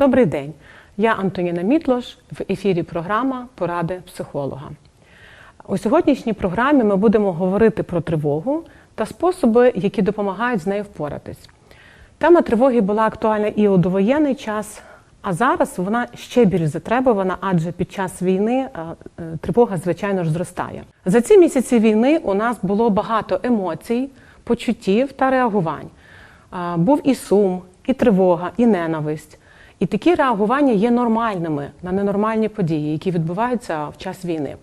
Добрий день. Я Антоніна Мітлош в ефірі програма Поради психолога. У сьогоднішній програмі ми будемо говорити про тривогу та способи, які допомагають з нею впоратись. Тема тривоги була актуальна і у довоєнний час, а зараз вона ще більш затребувана, адже під час війни е, е, тривога, звичайно ж, зростає. За ці місяці війни у нас було багато емоцій, почуттів та реагувань. Був і сум, і тривога, і ненависть. І такі реагування є нормальними на ненормальні події, які відбуваються в час війни.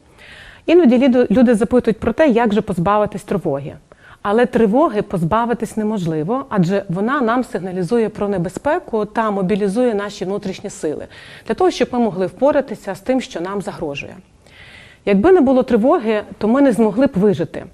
Іноді люди запитують про те, як же позбавитись тривоги. Але тривоги позбавитись неможливо, адже вона нам сигналізує про небезпеку та мобілізує наші внутрішні сили для того, щоб ми могли впоратися з тим, що нам загрожує. Якби не було тривоги, то ми не змогли б вижити.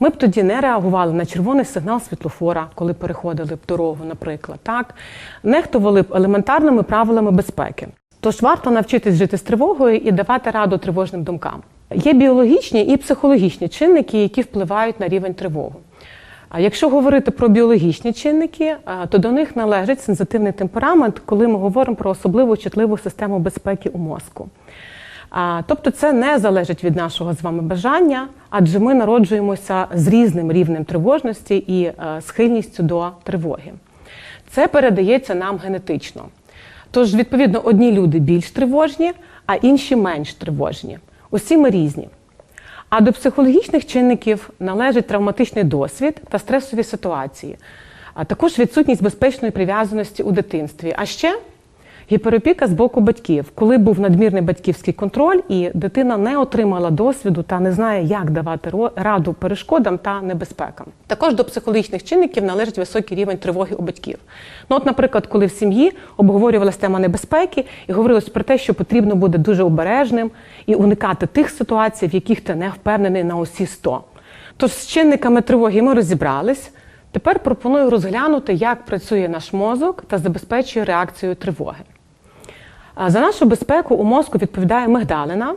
Ми б тоді не реагували на червоний сигнал світлофора, коли переходили б дорогу, наприклад, так нехтували б елементарними правилами безпеки. Тож варто навчитись жити з тривогою і давати раду тривожним думкам. Є біологічні і психологічні чинники, які впливають на рівень тривоги. А якщо говорити про біологічні чинники, то до них належить сензитивний темперамент, коли ми говоримо про особливу чутливу систему безпеки у мозку. Тобто це не залежить від нашого з вами бажання, адже ми народжуємося з різним рівнем тривожності і е, схильністю до тривоги. Це передається нам генетично. Тож, відповідно, одні люди більш тривожні, а інші менш тривожні. Усі ми різні. А до психологічних чинників належить травматичний досвід та стресові ситуації, а також відсутність безпечної прив'язаності у дитинстві. А ще гіперопіка з боку батьків, коли був надмірний батьківський контроль, і дитина не отримала досвіду та не знає, як давати раду перешкодам та небезпекам. Також до психологічних чинників належить високий рівень тривоги у батьків. Ну, от, наприклад, коли в сім'ї обговорювалась тема небезпеки і говорилось про те, що потрібно бути дуже обережним і уникати тих ситуацій, в яких ти не впевнений на усі 100. Тож з чинниками тривоги ми розібрались. Тепер пропоную розглянути, як працює наш мозок та забезпечує реакцію тривоги. За нашу безпеку у мозку відповідає мигдалина,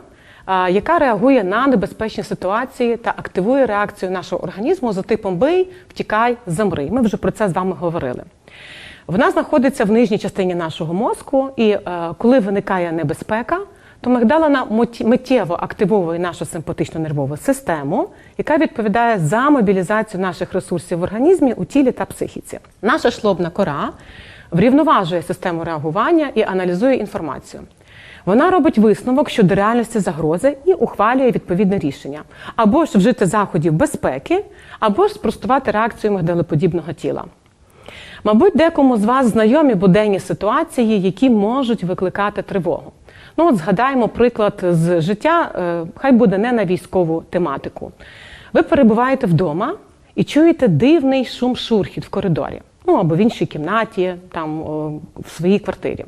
яка реагує на небезпечні ситуації та активує реакцію нашого організму за типом бий, втікай, замри. Ми вже про це з вами говорили. Вона знаходиться в нижній частині нашого мозку, і е, коли виникає небезпека, то мигдалина миттєво активовує нашу симпатичну нервову систему, яка відповідає за мобілізацію наших ресурсів в організмі у тілі та психіці. Наша шлобна кора врівноважує систему реагування і аналізує інформацію. Вона робить висновок щодо реальності загрози і ухвалює відповідне рішення, або ж вжити заходів безпеки, або ж спростувати реакцію мигдалеподібного тіла. Мабуть, декому з вас знайомі буденні ситуації, які можуть викликати тривогу. Ну, от згадаємо приклад з життя, е, хай буде не на військову тематику. Ви перебуваєте вдома і чуєте дивний шум шурхіт в коридорі, ну або в іншій кімнаті, там в своїй квартирі.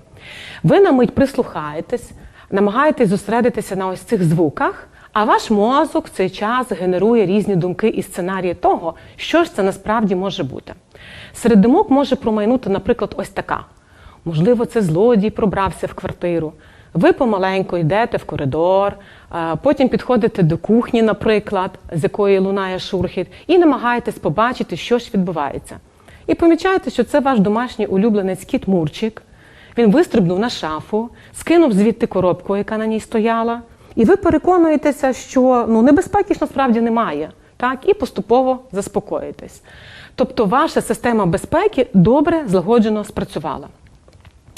Ви на мить прислухаєтесь, намагаєтесь зосередитися на ось цих звуках, а ваш мозок в цей час генерує різні думки і сценарії того, що ж це насправді може бути. Серед думок може промайнути, наприклад, ось така: можливо, це злодій пробрався в квартиру. Ви помаленьку йдете в коридор, потім підходите до кухні, наприклад, з якої лунає шурхіт, і намагаєтесь побачити, що ж відбувається. І помічаєте, що це ваш домашній улюбленець кіт Мурчик. Він вистрибнув на шафу, скинув звідти коробку, яка на ній стояла, і ви переконуєтеся, що ну, небезпеки ж насправді немає, так? і поступово заспокоїтесь. Тобто ваша система безпеки добре злагоджено спрацювала.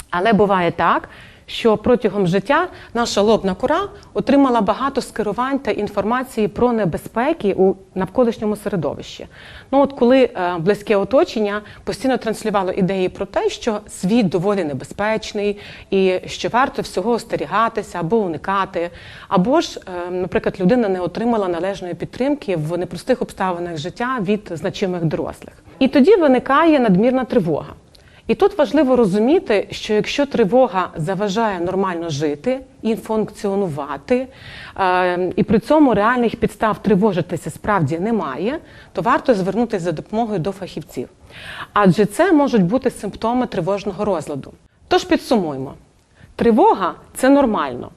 Але буває так, що протягом життя наша лобна кора отримала багато скерувань та інформації про небезпеки у навколишньому середовищі. Ну от коли е, близьке оточення постійно транслювало ідеї про те, що світ доволі небезпечний і що варто всього остерігатися або уникати, або ж, е, наприклад, людина не отримала належної підтримки в непростих обставинах життя від значимих дорослих. І тоді виникає надмірна тривога. І тут важливо розуміти, що якщо тривога заважає нормально жити і функціонувати, е, і при цьому реальних підстав тривожитися справді немає, то варто звернутися за допомогою до фахівців. Адже це можуть бути симптоми тривожного розладу. Тож підсумуємо: тривога це нормально.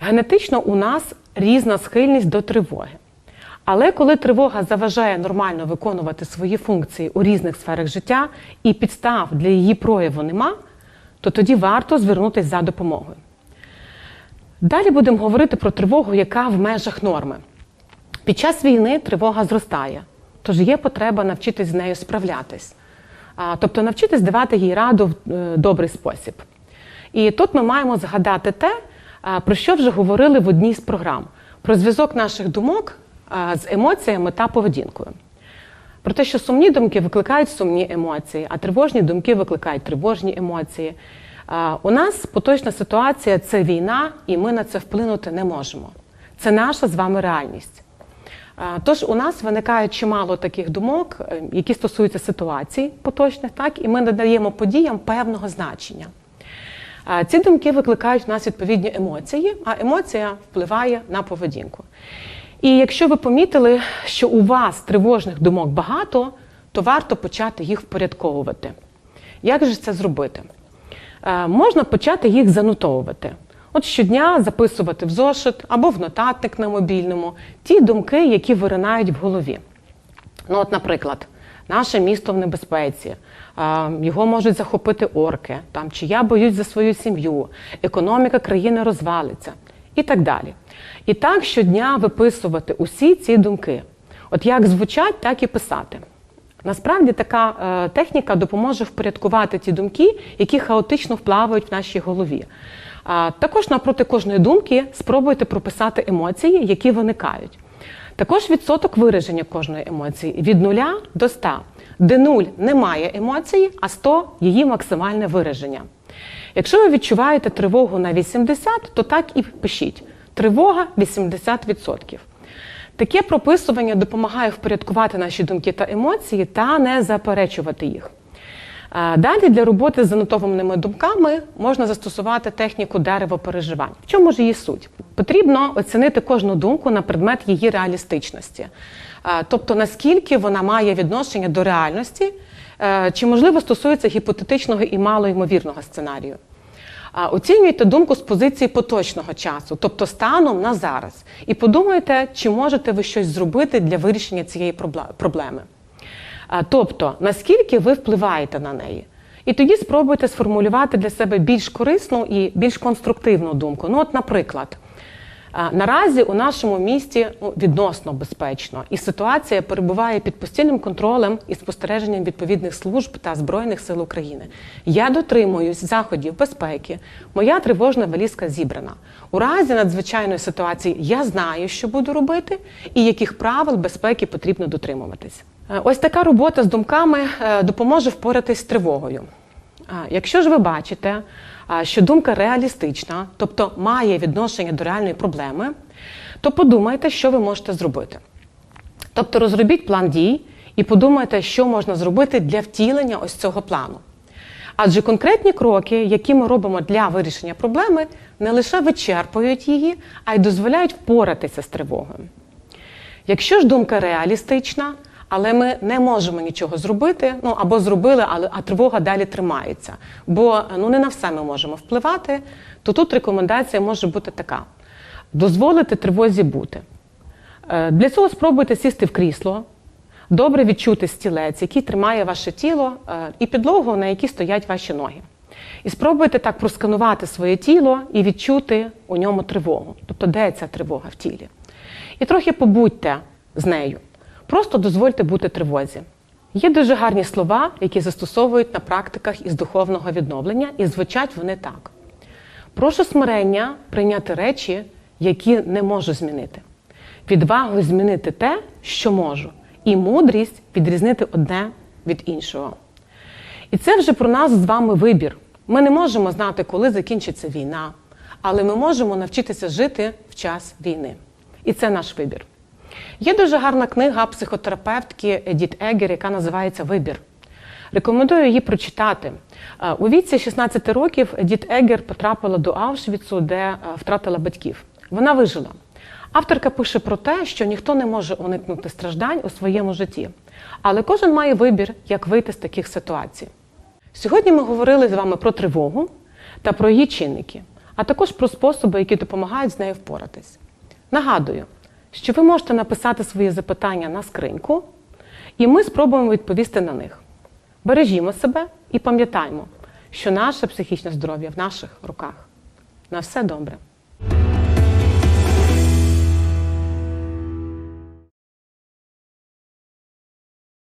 Генетично у нас різна схильність до тривоги. Але коли тривога заважає нормально виконувати свої функції у різних сферах життя і підстав для її прояву нема, то тоді варто звернутися за допомогою. Далі будемо говорити про тривогу, яка в межах норми. Під час війни тривога зростає, тож є потреба навчитись з нею справлятись, тобто навчитись давати їй раду в е, добрий спосіб. І тут ми маємо згадати те, про що вже говорили в одній з програм: про зв'язок наших думок з емоціями та поведінкою. Про те, що сумні думки викликають сумні емоції, а тривожні думки викликають тривожні емоції. У нас поточна ситуація це війна, і ми на це вплинути не можемо. Це наша з вами реальність. Тож у нас виникає чимало таких думок, е, які стосуються ситуацій поточних, так і ми надаємо подіям певного значення. Ці думки викликають в нас відповідні емоції, а емоція впливає на поведінку. І якщо ви помітили, що у вас тривожних думок багато, то варто почати їх впорядковувати. Як же це зробити? Е, Можна почати їх занотовувати. От щодня записувати в зошит або в нотатник на мобільному ті думки, які виринають в голові. Ну, от, наприклад, наше місто в небезпеці, його можуть захопити орки, там, чи я боюсь за свою сім'ю, економіка країни розвалиться і так далі. І так щодня виписувати усі ці думки. От як звучать, так і писати. Насправді така е, техніка допоможе впорядкувати ті думки, які хаотично вплавають в нашій голові. А, також напроти кожної думки спробуйте прописати емоції, які виникають. Також відсоток вираження кожної емоції від 0 до 100, де 0 немає емоції, а 100 її максимальне вираження. Якщо ви відчуваєте тривогу на 80, то так і пишіть. Тривога 80%. Таке прописування допомагає впорядкувати наші думки та емоції та не заперечувати їх. Далі для роботи з занотованими думками можна застосувати техніку дерево переживань. В чому ж її суть? Потрібно оцінити кожну думку на предмет її реалістичності, тобто наскільки вона має відношення до реальності, е, чи можливо стосується гіпотетичного і малоймовірного сценарію. Оцінюйте думку з позиції поточного часу, тобто станом на зараз, і подумайте, чи можете ви щось зробити для вирішення цієї пробле- проблеми. Тобто, наскільки ви впливаєте на неї. І тоді спробуйте сформулювати для себе більш корисну і більш конструктивну думку. Ну, от, наприклад, наразі у нашому місті ну, відносно безпечно, і ситуація перебуває під постійним контролем і спостереженням відповідних служб та збройних сил України. Я дотримуюсь заходів безпеки. Моя тривожна валізка зібрана. У разі надзвичайної ситуації я знаю, що буду робити, і яких правил безпеки потрібно дотримуватись. Е, Ось така робота з думками е, допоможе впоратись з тривогою. Якщо ж ви бачите, що думка реалістична, тобто має відношення до реальної проблеми, то подумайте, що ви можете зробити. Тобто розробіть план дій і подумайте, що можна зробити для втілення ось цього плану. Адже конкретні кроки, які ми робимо для вирішення проблеми, не лише вичерпують її, а й дозволяють впоратися з тривогою. Якщо ж думка реалістична, але ми не можемо нічого зробити, ну або зробили, але а тривога далі тримається. Бо ну не на все ми можемо впливати, то тут рекомендація може бути така: дозволити тривозі бути. Е, Для цього спробуйте сісти в крісло, добре відчути стілець, який тримає ваше тіло, е, і підлогу, на якій стоять ваші ноги. І спробуйте так просканувати своє тіло і відчути у ньому тривогу. Тобто, де ця тривога в тілі. І трохи побудьте з нею. Просто дозвольте бути тривозі. Є дуже гарні слова, які застосовують на практиках із духовного відновлення, і звучать вони так: прошу смирення прийняти речі, які не можу змінити, відвагу змінити те, що можу, і мудрість відрізнити одне від іншого. І це вже про нас з вами вибір. Ми не можемо знати, коли закінчиться війна, але ми можемо навчитися жити в час війни. І це наш вибір. Є дуже гарна книга психотерапевтки Едіт Егер, яка називається Вибір. Рекомендую її прочитати. Е, У віці 16 років Едіт Егер потрапила до Аушвіцу, де е, втратила батьків. Вона вижила. Авторка пише про те, що ніхто не може уникнути страждань у своєму житті, але кожен має вибір, як вийти з таких ситуацій. Сьогодні ми говорили з вами про тривогу та про її чинники, а також про способи, які допомагають з нею впоратись. Нагадую, що ви можете написати свої запитання на скриньку, і ми спробуємо відповісти на них. Бережімо себе і пам'ятаймо, що наше психічне здоров'я в наших руках. На все добре.